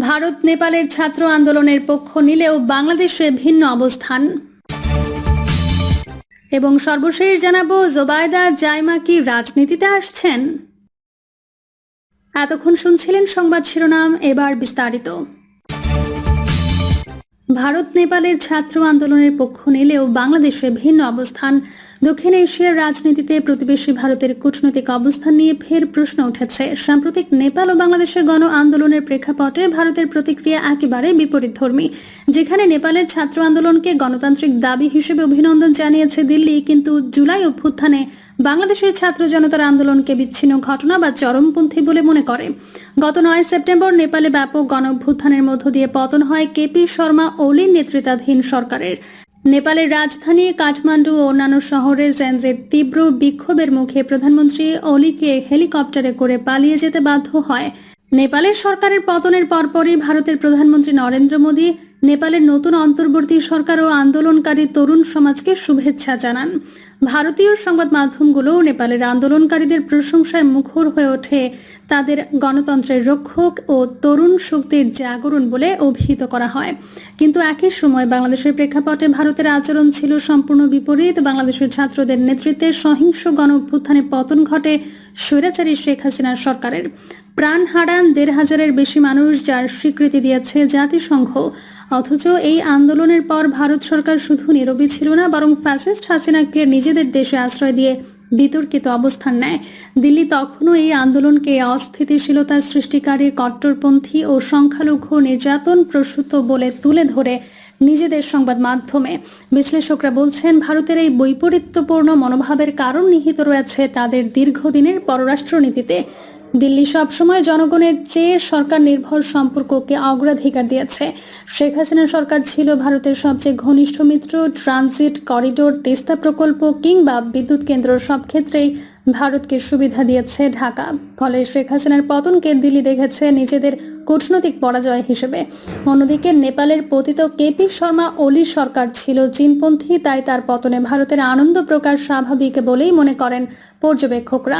ভারত নেপালের ছাত্র আন্দোলনের পক্ষ নিলেও বাংলাদেশে ভিন্ন অবস্থান। এবং সর্বশেষ জানাব, জোবায়দা জাইমা কি রাজনীতিতে আসছেন? এতক্ষণ শুনছিলেন সংবাদ শিরোনাম, এবার বিস্তারিত। ভারত নেপালের ছাত্র আন্দোলনের পক্ষ নিলেও বাংলাদেশে ভিন্ন অবস্থান। দক্ষিণ এশিয়ার রাজনীতিতে প্রতিবেশী ভারতের কূটনৈতিক অবস্থান নিয়ে ফের প্রশ্ন উঠেছে। সাম্প্রতিক নেপাল ও বাংলাদেশের গণ আন্দোলনের প্রেক্ষাপটে ভারতের প্রতিক্রিয়া একেবারে বিপরীতধর্মী। যেখানে নেপালের ছাত্র আন্দোলনকে গণতান্ত্রিক দাবি হিসেবে অভিনন্দন জানিয়েছে দিল্লি, কিন্তু জুলাই অভ্যুত্থানে বাংলাদেশের ছাত্র জনতার আন্দোলনকে বিচ্ছিন্ন ঘটনা বা চরমপন্থী বলে মনে করে। গত নয় সেপ্টেম্বর নেপালে ব্যাপক গণঅভ্যুত্থানের মধ্য দিয়ে পতন হয় কেপি শর্মা ওলির নেতৃত্বাধীন সরকারের। নেপালের রাজধানী কাঠমান্ডু ও অন্যান্য শহরে জেনজের তীব্র বিক্ষোভের মুখে প্রধানমন্ত্রী অলিকে হেলিকপ্টারে করে পালিয়ে যেতে বাধ্য হয়। নেপালের সরকারের পতনের পরপরই ভারতের প্রধানমন্ত্রী নরেন্দ্র মোদী নেপালের নতুন অন্তর্বর্তী সরকার ও আন্দোলনকারী তরুণ সমাজকে শুভেচ্ছা জানান। ভারতীয় সংবাদ মাধ্যমগুলোও নেপালের আন্দোলনকারীদের প্রশংসায় মুখর হয়ে ওঠে। তাদের গণতন্ত্রের রক্ষক ও তরুণ শক্তির জাগরণ বলে অভিহিত করা হয়। কিন্তু একই সময় বাংলাদেশের প্রেক্ষাপটে ভারতের আচরণ ছিল সম্পূর্ণ বিপরীত। বাংলাদেশের ছাত্রদের নেতৃত্বে সহিংস গণ অভ্যুত্থানে পতন ঘটে স্বৈরাচারী শেখ হাসিনার সরকারের। প্রাণ হারান দেড় হাজারের বেশি মানুষ যার স্বীকৃতি দিয়েছে জাতিসংঘ। অথচ এই আন্দোলনের পর ভারত সরকার শুধু নীরবই ছিল না, বরং ফ্যাসিস্ট হাসিনাকে নিজেদের দেশে আশ্রয় দিয়ে বিতর্কিত অবস্থান নেয়। দিল্লি তখনও এই আন্দোলনকে অস্থিতিশীলতার সৃষ্টিকারী কট্টরপন্থী ও সংখ্যালঘু নির্যাতন প্রসূত বলে তুলে ধরে নিজেদের সংবাদ মাধ্যমে। বিশ্লেষকরা বলছেন, ভারতের এই বৈপরীত্যপূর্ণ মনোভাবের কারণ নিহিত রয়েছে তাদের দীর্ঘদিনের পররাষ্ট্রনীতিতে। দিল্লি সবসময় জনগণের চেয়ে সরকার নির্ভর সম্পর্ককে অগ্রাধিকার দিয়েছে। শেখ হাসিনা সরকার ছিল ভারতের সবচেয়ে ঘনিষ্ঠ মিত্র। ট্রানজিট করিডোর, তিস্তা প্রকল্প কিংবা বিদ্যুৎ কেন্দ্র সব ক্ষেত্রেই ভারতকে সুবিধা দিয়েছে ঢাকা। ফলে শেখ হাসিনার পতনকে দিল্লি দেখেছে নিজেদের কূটনৈতিক পরাজয় হিসেবে। অন্যদিকে নেপালের পতিত কেপি শর্মা, ওলি সরকার ছিল চীনপন্থী, তাই তার পতনে ভারতের আনন্দ প্রকাশ স্বাভাবিক বলেই মনে করেন পর্যবেক্ষকরা।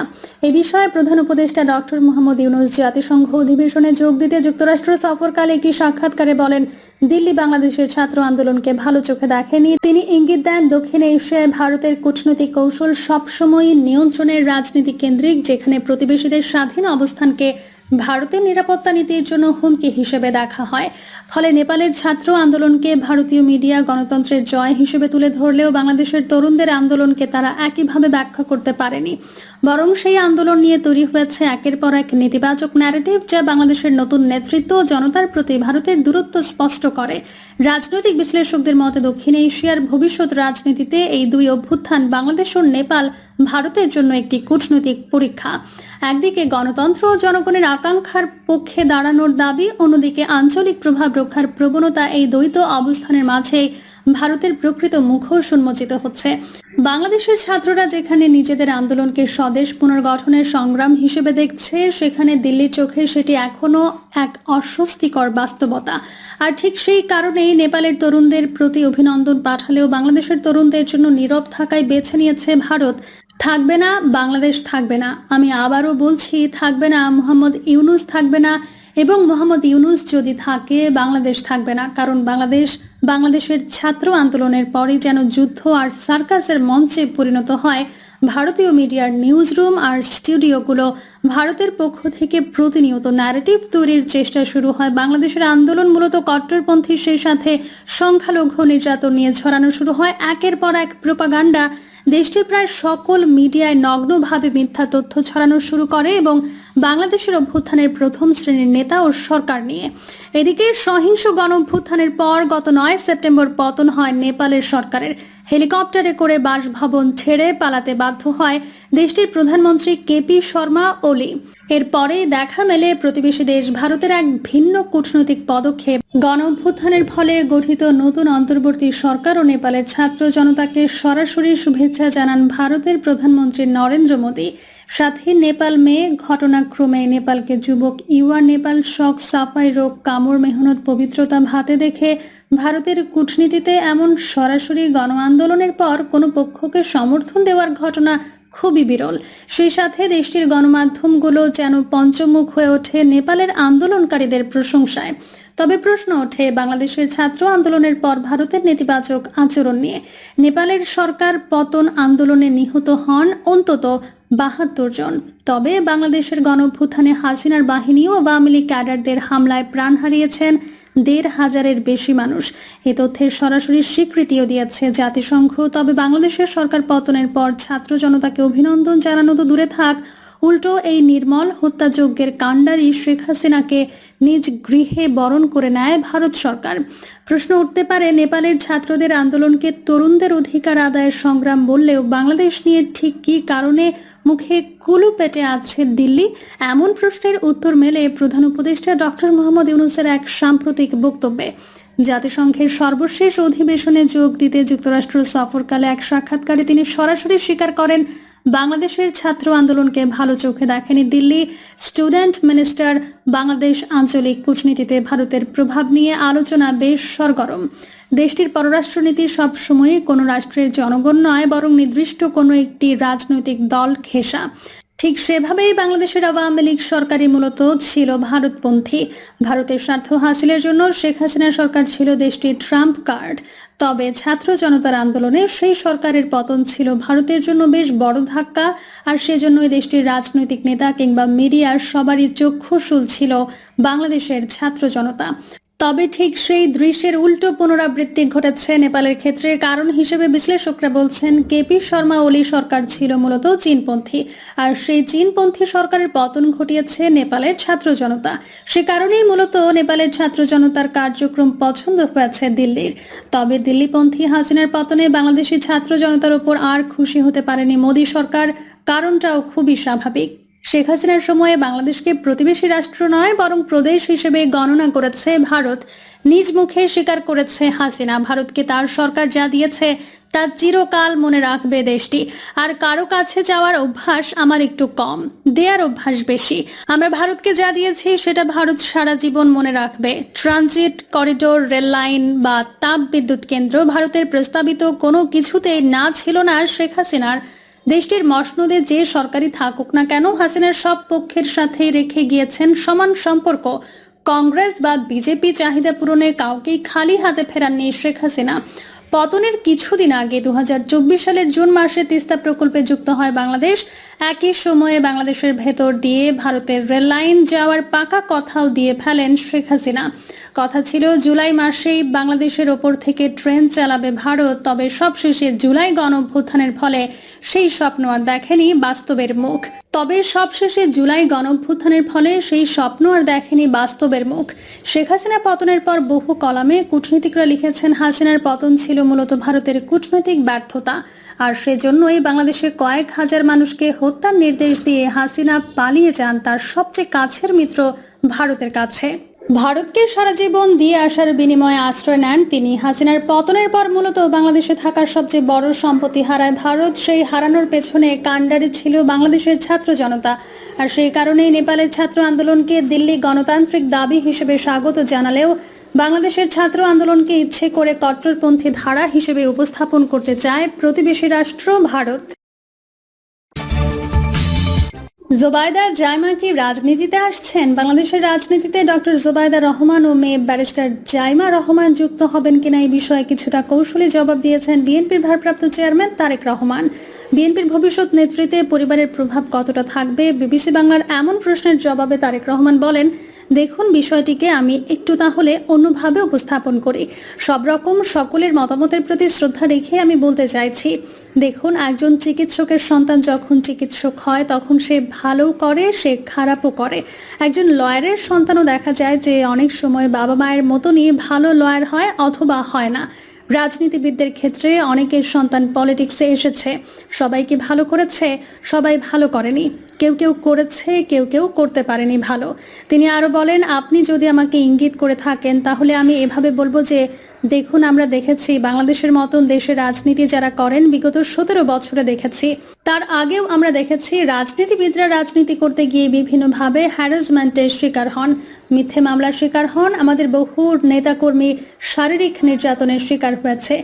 এ বিষয়ে প্রধান উপদেষ্টা ডক্টর মোহাম্মদ ইউনুস জাতিসংঘ অধিবেশনে যোগ দিতে যুক্তরাষ্ট্র সফরকালে একটি সাক্ষাৎকারে বলেন, দিল্লি বাংলাদেশের ছাত্র আন্দোলনকে ভালো চোখে দেখেনি। তিনি ইঙ্গিত দেন, দক্ষিণ এশিয়ায় ভারতের কূটনৈতিক কৌশল সবসময়ই নিয়ন্ত্রণের রাজনীতি কেন্দ্রিক, যেখানে প্রতিবেশীদের স্বাধীন অবস্থানকে ভারতের নিরাপত্তা নীতির জন্য হুমকি হিসেবে দেখা হয়। ফলে নেপালের ছাত্র আন্দোলনকে ভারতীয় মিডিয়া, গণতন্ত্রের জয় হিসেবে তুলে ধরলেও বাংলাদেশের তরুণদের আন্দোলনকে তারা একইভাবে ব্যাখ্যা করতে পারেনি। বরং সেই আন্দোলন নিয়ে তৈরি হয়েছে একের পর এক নেতিবাচক ন্যারেটিভ যা বাংলাদেশের নতুন নেতৃত্ব ও জনতার প্রতি ভারতের দূরত্ব স্পষ্ট করে। রাজনৈতিক বিশ্লেষকদের মতে দক্ষিণ এশিয়ার ভবিষ্যৎ রাজনীতিতে এই দুই অভ্যুত্থান বাংলাদেশ ও নেপাল ভারতের জন্য একটি কূটনৈতিক পরীক্ষা। একদিকে গণতন্ত্র ও জনগণের আকাঙ্ক্ষার পক্ষে দাঁড়ানোর দাবি, অন্যদিকে আঞ্চলিক প্রভাব রক্ষার প্রবণতা এই দ্বৈত অবস্থানের মাঝে ভারতের প্রকৃত মুখোশ উন্মোচিত হচ্ছে। বাংলাদেশের ছাত্ররা যেখানে নিজেদের আন্দোলনকে স্বদেশ পুনর্গঠনের সংগ্রাম হিসেবে দেখছে, সেখানে দিল্লির চোখে সেটি এখনও এক অস্বস্তিকর বাস্তবতা। আর ঠিক সেই কারণেই নেপালের তরুণদের প্রতি অভিনন্দন পাঠালেও বাংলাদেশের তরুণদের জন্য নীরব থাকায় বেছে নিয়েছে ভারত। থাকবে না, বাংলাদেশ থাকবে না। আমি আবারও বলছি, থাকবে না, মোহাম্মদ ইউনুস থাকবে না এবং মোহাম্মদ ইউনুস যদি থাকে, বাংলাদেশ থাকবে না। কারণ বাংলাদেশ, বাংলাদেশের ছাত্র আন্দোলনের পরে যেন যুদ্ধ আর সার্কাসের মঞ্চে পরিণত হয়, ভারতীয় মিডিয়ার নিউজ রুম আর স্টুডিওগুলো ভারতের পক্ষ থেকে প্রতিনিয়ত ন্যারেটিভ তৈরির চেষ্টা শুরু হয়। বাংলাদেশের আন্দোলন মূলত কট্টরপন্থী সেই সাথে সংখ্যালঘু নির্যাতন নিয়ে ছড়ানো শুরু হয়। একের পর এক প্রোপাগান্ডা দেশটির প্রায় সকল মিডিয়ায় নগ্নভাবে মিথ্যা তথ্য ছড়ানো শুরু করে এবং বাংলাদেশের অভ্যুত্থানের প্রথম শ্রেণির নেতা ও সরকার নিয়ে। এদিকে সহিংস গণ অভ্যুত্থানের পর গত নয় সেপ্টেম্বর পতন হয় নেপালের সরকারের। হেলিকপ্টারে করে বাসভবন ছেড়ে পালাতে বাধ্য হয় দেশটির প্রধানমন্ত্রী কেপি শর্মা ওলি এরপরেই দেখা মেলে প্রতিবেশী দেশ ভারতের এক ভিন্ন কূটনৈতিক পদক্ষেপ। গণ অভ্যুত্থানের ফলে গঠিত নতুন অন্তর্বর্তী সরকার ও নেপালের ছাত্র জনতাকে সরাসরি শুভেচ্ছা জানান ভারতের প্রধানমন্ত্রী নরেন্দ্র মোদী। সাথে নেপাল মেয়ে ঘটনাক্রমে নেপালকে যুবক ইউয়া নেপাল শখ সাফাই রোগ কামড় মেহনত পবিত্রতা ভাতে দেখে ভারতের কূটনীতিতে এমন সরাসরি গণ আন্দোলনের পর কোনো পক্ষকে সমর্থন দেওয়ার ঘটনা খুবই বিরল। সেই সাথে দেশটির গণমাধ্যমগুলো যেন পঞ্চমুখ হয়ে ওঠে নেপালের আন্দোলনকারীদের প্রশংসায়। তবে প্রশ্ন ওঠে, বাংলাদেশের ছাত্র আন্দোলনের পর ভারতের নেতিবাচক আচরণ নিয়ে। নেপালের সরকার পতন আন্দোলনে নিহত হন অন্তত বাহাত্তর জন। তবে বাংলাদেশের গণভ্যুত্থানে হাসিনার বাহিনী ও আওয়ামী ক্যাডারদের হামলায় প্রাণ হারিয়েছেন দেড় হাজারের বেশি মানুষ। এ তথ্যের সরাসরি স্বীকৃতিও দিয়েছে জাতিসংঘ। তবে বাংলাদেশের সরকার পতনের পর ছাত্র জনতাকে অভিনন্দন জানানো তো দূরে থাক। উল্টো এই নির্মল হত্যাযজ্ঞের কাণ্ডারি শেখ হাসিনাকে নিজ গৃহে বরণ করে নেয় ভারত সরকার। প্রশ্ন উঠতে পারে, নেপালের ছাত্রদের আন্দোলনকে তরুণদের অধিকার আদায়ের সংগ্রাম বললেও বাংলাদেশ নিয়ে ঠিক কী কারণে মুখে কুলু পেটে আছে দিল্লি? এমন প্রশ্নের উত্তর মেলে প্রধান উপদেষ্টা ডক্টর মোহাম্মদ ইউনুসের এক সাম্প্রতিক বক্তব্যে। জাতিসংঘের সর্বশেষ অধিবেশনে যোগ দিতে যুক্তরাষ্ট্র সফরকালে এক সাক্ষাৎকারে তিনি সরাসরি স্বীকার করেন বাংলাদেশের ছাত্র আন্দোলনকে ভালো চোখে দেখেনি দিল্লি। স্টুডেন্ট মিনিস্টার, বাংলাদেশ আঞ্চলিক কূটনীতিতে ভারতের প্রভাব নিয়ে আলোচনা বেশ সরগরম। দেশটির পররাষ্ট্রনীতি সবসময়ই কোনো রাষ্ট্রের জনগণ নয়, বরং নির্দিষ্ট কোনো একটি রাজনৈতিক দল ঘেঁষা। ঠিক সেভাবেই বাংলাদেশের আওয়ামী লীগ সরকারই মূলত ছিল ভারতপন্থী। ভারতের স্বার্থ হাসিলের জন্য শেখ হাসিনা সরকার ছিল দেশটির ট্রাম্প কার্ড। তবে ছাত্র জনতার আন্দোলনে সেই সরকারের পতন ছিল ভারতের জন্য বেশ বড় ধাক্কা, আর সেজন্যই দেশটির রাজনৈতিক নেতা কিংবা মিডিয়ার সবারই চক্ষুশূল ছিল বাংলাদেশের ছাত্র জনতা। তবে ঠিক সেই দৃশ্যের উল্টো পুনরাবৃত্তি ঘটেছে নেপালের ক্ষেত্রে। কারণ হিসেবে বিশ্লেষকরা বলছেন, কেপি শর্মা ওলি সরকার ছিল মূলত চীনপন্থী। আর সেই চীনপন্থী সরকারের পতন ঘটিয়েছে নেপালের ছাত্র জনতা। সে কারণেই মূলত নেপালের ছাত্র জনতার কার্যক্রম পছন্দ হয়েছে দিল্লির। তবে দিল্লিপন্থী হাসিনার পতনে বাংলাদেশি ছাত্র জনতার ওপর আর খুশি হতে পারেনি মোদী সরকার। কারণটাও খুবই স্বাভাবিক। শেখ হাসিনার সময়ে বাংলাদেশকে প্রতিবেশী রাষ্ট্র নয়, বরং প্রদেশ হিসেবে গণনা করেছে ভারত। নিজ মুখে স্বীকার করেছে হাসিনা। ভারতকে তার সরকার যা দিয়েছে, তা চিরকাল মনে রাখবে দেশটি। আর কারও কাছে যাওয়ার অভ্যাস আমার একটু কম। দেয়ার অভ্যাস বেশি। আমরা ভারতকে যা দিয়েছি, সেটা ভারত সারা জীবন মনে রাখবে। ট্রানজিট, করিডোর, রেল লাইন বা তাপ বিদ্যুৎ কেন্দ্র ভারতের প্রস্তাবিত কোনো কিছুতেই না ছিল না শেখ হাসিনার। দেশটির মসনদে যে সরকারি থাকুক না কেন, হাসিনার সব পক্ষের সাথেই রেখে গিয়েছেন সমান সম্পর্ক। কংগ্রেস বা বিজেপি চাহিদা পূরণে কাউকেই খালি হাতে ফেরাননি শেখ হাসিনা। পতনের কিছুদিন আগে দু হাজার চব্বিশ সালের জুন মাসে তিস্তা প্রকল্পে যুক্ত হয় বাংলাদেশ। একই সময়ে বাংলাদেশের ভেতর দিয়ে ভারতের রেল লাইন যাওয়ার পাকা কথাও দিয়ে ফেলেন শেখ হাসিনা। কথা ছিল, জুলাই মাসেই বাংলাদেশের ওপর থেকে ট্রেন চালাবে ভারত, তবে সবশেষে জুলাই গণঅভ্যুত্থানের ফলে সেই স্বপ্ন আর দেখেনি বাস্তবের মুখ। তবে সবশেষে জুলাই গণঅভ্যুত্থানের ফলে সেই স্বপ্ন আর দেখেনি বাস্তবের মুখ। শেখ হাসিনা পতনের পর বহু কলামে কূটনীতিকরা লিখেছেন, হাসিনার পতন ছিল মূলত ভারতের কূটনৈতিক ব্যর্থতা। আর সেজন্যই বাংলাদেশে কয়েক হাজার মানুষকে হত্যার নির্দেশ দিয়ে হাসিনা পালিয়ে যান তার সবচেয়ে কাছের মিত্র ভারতের কাছে। ভারতকে সারা জীবন দিয়ে আসার বিনিময়ে আশ্রয় নেন তিনি। হাসিনার পতনের পর মূলত বাংলাদেশে থাকার সবচেয়ে বড় সম্পত্তি হারায় ভারত। সেই হারানোর পেছনে কাণ্ডারি ছিল বাংলাদেশের ছাত্র জনতা। আর সেই কারণেই নেপালের ছাত্র আন্দোলনকে দিল্লি গণতান্ত্রিক দাবি হিসেবে স্বাগত জানালেও বাংলাদেশের ছাত্র আন্দোলনকে ইচ্ছে করে কট্টরপন্থী ধারা হিসেবে উপস্থাপন করতে চায় প্রতিবেশী রাষ্ট্র ভারত। জোবায়দা জাইমা কি রাজনীতিতে আসছেন? বাংলাদেশের রাজনীতিতে ডক্টর জোবায়দা রহমান ও মেয়ে ব্যারিস্টার জাইমা রহমান যুক্ত হবেন কিনা এই বিষয়ে কিছুটা কৌশলী জবাব দিয়েছেন বিএনপির ভারপ্রাপ্ত চেয়ারম্যান তারেক রহমান। বিএনপির ভবিষ্যৎ নেতৃত্বে পরিবারের প্রভাব কতটা থাকবে? বিবিসি বাংলার এমন প্রশ্নের জবাবে তারেক রহমান বলেন দেখুন বিষয়টিকে আমি একটু তাহলে অন্যভাবে উপস্থাপন করি। সব রকম সকলের মতামতের প্রতি শ্রদ্ধা রেখে আমি বলতে চাইছি, দেখুন একজন চিকিৎসকের সন্তান যখন চিকিৎসক হয়, তখন সে ভালো করে, সে খারাপও করে। একজন লয়ারের সন্তানও দেখা যায় যে অনেক সময় বাবা মায়ের মতনই ভালো লয়ার হয় অথবা হয় না। রাজনীতিবিদদের ক্ষেত্রে অনেকের সন্তান পলিটিক্সে এসেছে সবাইকে ভালো করেছে? সবাই ভালো করেনি। কেউ কেউ করেছে, কেউ কেউ করতে পারেনি ভালো। তিনি আরও বলেন, আপনি যদি আমাকে ইঙ্গিত করে থাকেন, তাহলে আমি এভাবে বলব যে, দেখুন, আমরা দেখেছি, বাংলাদেশের মতন দেশের রাজনীতি যারা করেন, বিগত সতেরো বছরে দেখেছি। তার আগেও আমরা দেখেছি, রাজনীতিবিদরা রাজনীতি করতে গিয়ে বিভিন্নভাবে হ্যারাসমেন্টের শিকার হন, মিথ্যে মামলার শিকার হন। আমাদের বহু নেতাকর্মী শারীরিক নির্যাতনের শিকার হয়েছে।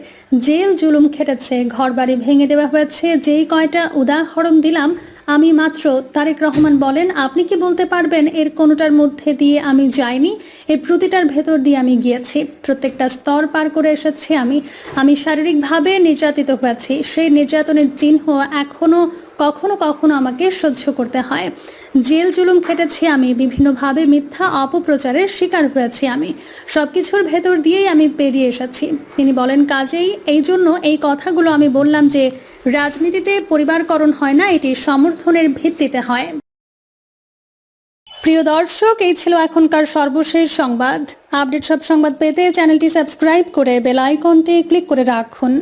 জেল জুলুম খেটেছে, ঘরবাড়ি ভেঙে দেওয়া হয়েছে। যেই কয়টা উদাহরণ দিলাম আমি মাত্র তারেক রহমান বলেন, আপনি কি বলতে পারবেন এর কোনোটার মধ্যে দিয়ে আমি যাইনি? এর প্রতিটার ভেতর দিয়ে আমি গিয়েছি। প্রত্যেকটা স্তর পার করে এসেছি আমি। আমি শারীরিকভাবে নির্যাতিত হয়েছি। সেই নির্যাতনের চিহ্ন এখনও কখনো কখনো আমাকে সহ্য করতে হয়। জেল জুলুম খেটেছি আমি, বিভিন্নভাবে মিথ্যা অপপ্রচারের শিকার হয়েছি আমি। সব কিছুর ভেতর দিয়েই আমি পেরিয়ে এসেছি। তিনি বলেন, কাজেই এই জন্য এই কথাগুলো আমি বললাম যে, রাজনীতিতে পরিবারকরণ হয় না, এটি সমর্থনের ভিত্তিতে হয়। প্রিয় দর্শক, এই ছিল এখনকার সর্বশেষ সংবাদ। আপডেট সব সংবাদ পেতে চ্যানেলটি সাবস্ক্রাইব করে বেল আইকনটি ক্লিক করে রাখুন।